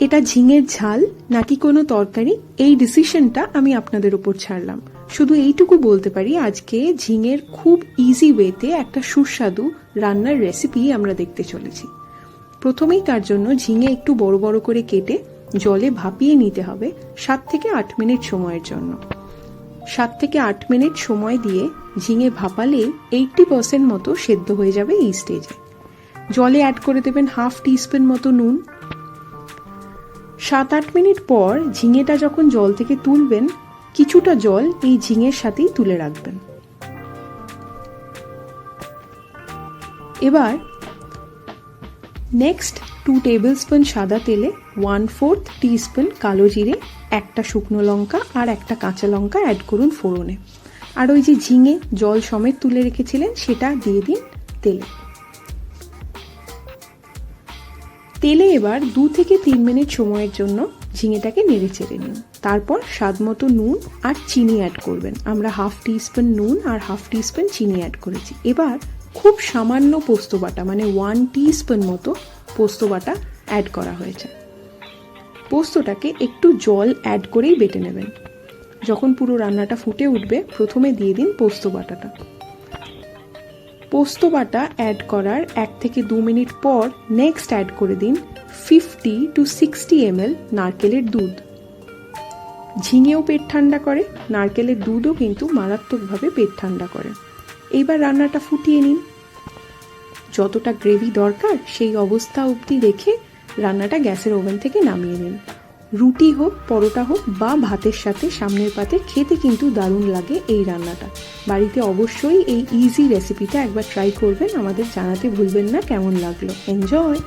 এটা ঝিঙের ঝাল নাকি কোনো তরকারি? এই ডিসিশনটা আমি আপনাদের উপর ছাড়লাম। শুধু এইটুকু বলতে পারি, আজকে ঝিঙের খুব ইজি ওয়েতে একটা সুস্বাদু রান্নার রেসিপি আমরা দেখতে চলেছি। প্রথমেই তার জন্য ঝিঙে একটু বড় বড় করে কেটে জলে ভাপিয়ে নিতে হবে সাত থেকে আট মিনিট সময়ের জন্য। সাত থেকে আট মিনিট সময় দিয়ে ঝিঙে ভাপালে এইটটি পার্সেন্ট মতো সেদ্ধ হয়ে যাবে এই স্টেজে জলে অ্যাড করে দেবেন হাফ টিস্পুন মতো নুন সাত আট মিনিট পর ঝিঙেটা যখন জল থেকে তুলবেন, কিছুটা জল এই ঝিঙের সাথেই তুলে রাখবেন। এবার নেক্সট টু টেবিল স্পুন সাদা তেলে ওয়ান ফোর্থ টিস্পুন কালো জিরে, একটা শুকনো লঙ্কা আর একটা কাঁচা লঙ্কা অ্যাড করুন ফোড়নে। আর ওই যে ঝিঙে জল সমেত তুলে রেখেছিলেন, সেটা দিয়ে দিন তেলে। তেলে এবার দু থেকে তিন মিনিট সময়ের জন্য ঝিঙেটাকে নেড়ে চেড়ে নিন। তারপর স্বাদ মতো নুন আর চিনি অ্যাড করবেন। আমরা হাফ টিস্পুন নুন আর হাফ টিস্পুন চিনি অ্যাড করেছি। এবার খুব সামান্য পোস্ত বাটা মানে ওয়ান টিস্পুন মতো পোস্ত বাটা অ্যাড করা হয়েছে। পোস্তটাকে একটু জল অ্যাড করেই বেটে নেবেন। যখন পুরো রান্নাটা ফুটে উঠবে, প্রথমে দিয়ে দিন পোস্ত বাটাটা। পোস্ত বাটা অ্যাড করার এক থেকে দু মিনিট পর নেক্সট অ্যাড করে দিন ফিফটি টু সিক্সটি এমএল নারকেলের দুধ। ঝিঙেও পেট ঠান্ডা করে, নারকেলের দুধও কিন্তু মারাত্মকভাবে পেট ঠান্ডা করে। এইবার রান্নাটা ফুটিয়ে নিন। যতটা গ্রেভি দরকার, সেই অবস্থা অবধি রেখে রান্নাটা গ্যাসের ওভেন থেকে নামিয়ে নিন। রুটি হোক, পরোটা হোক বা ভাতের সাথে সামনের পাতে খেতে কিন্তু দারুণ লাগে এই রান্নাটা। বাড়িতে অবশ্যই এই ইজি রেসিপিটা একবার ট্রাই করবেন, আমাদের জানাতে ভুলবেন না, কেমন লাগল? এনজয়